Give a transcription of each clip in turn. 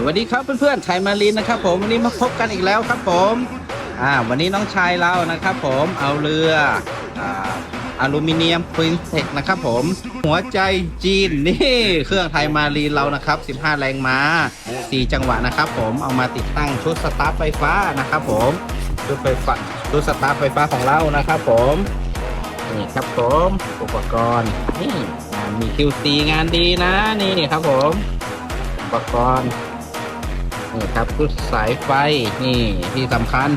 สวัสดีครับเพื่อนๆชายมารินนะครับ ผมวันนี้มาพบกันอีกแล้วครับผมอ่าวันนี้น้องชายเรานะครับ ผมเอาเรืออ่าอลูมิเนียมปรินเทคนะครับผม หัวใจจีนนี่เครื่องไทยมารีนเรานะครับ 15 แรงม้า 4 จังหวะนะครับผมเอามาติดตั้งชุดสตาร์ทไฟฟ้านะครับผมชุดไฟฟ้าชุดสตาร์ทไฟฟ้าของเรานะครับผมนี่ครับผมอุปกรณ์นี่งานมี QC งานดีนะนี่ครับผมอุปกรณ์ นี่ครับชุดสายไฟนี่ที่สำคัญ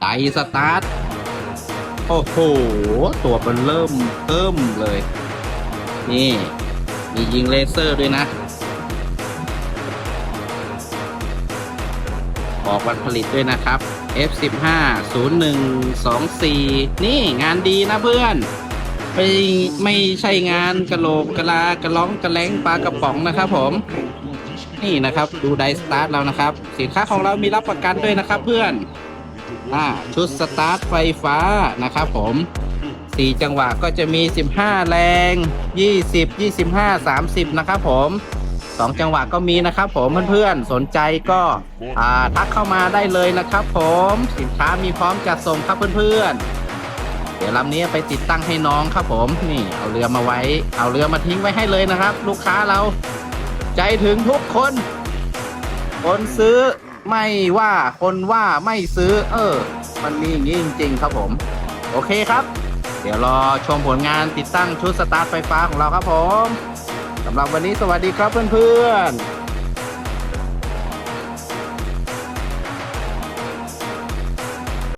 ไตสตาร์ทโอ้โหตัวมันเริ่มเพิ่มเลย นี่มียิงเลเซอร์ด้วยนะ ออกวันผลิตด้วยนะครับ F15 0124 นี่งานดีนะเพื่อน ไม่ไม่ใช่งานกระโหลกกระลากระล้องกระแล้งปลากระป๋องนะครับผม นี่นะครับ ดูไดสตาร์ทเรานะครับ สินค้าของเรามีรับประกันด้วยนะครับเพื่อนอ่าชุดสตาร์ทไฟฟ้านะครับผม4จังหวะก็จะมี 15 แรง 20 25 30 นะครับผม2จังหวะก็มีนะครับผมเพื่อนๆ สนใจก็อ่าทักเข้ามาได้เลยนะครับผมสินค้ามีพร้อมจัดส่งครับเพื่อนๆ เดี๋ยวลำนี้ไปติดตั้งให้น้องครับผม นี่เอาเรือมาไว้ เอาเรือมาทิ้งไว้ให้เลยนะครับ ลูกค้าเรา ใจถึงทุกคน คนซื้อไม่ว่าคนว่าไม่ซื้อ เออ มันมีอย่างนี้จริง ๆ ครับผม โอเคครับ เดี๋ยวรอชมผลงานติดตั้งชุดสตาร์ทไฟฟ้าของเราครับผมสำหรับวันนี้สวัสดีครับเพื่อนๆ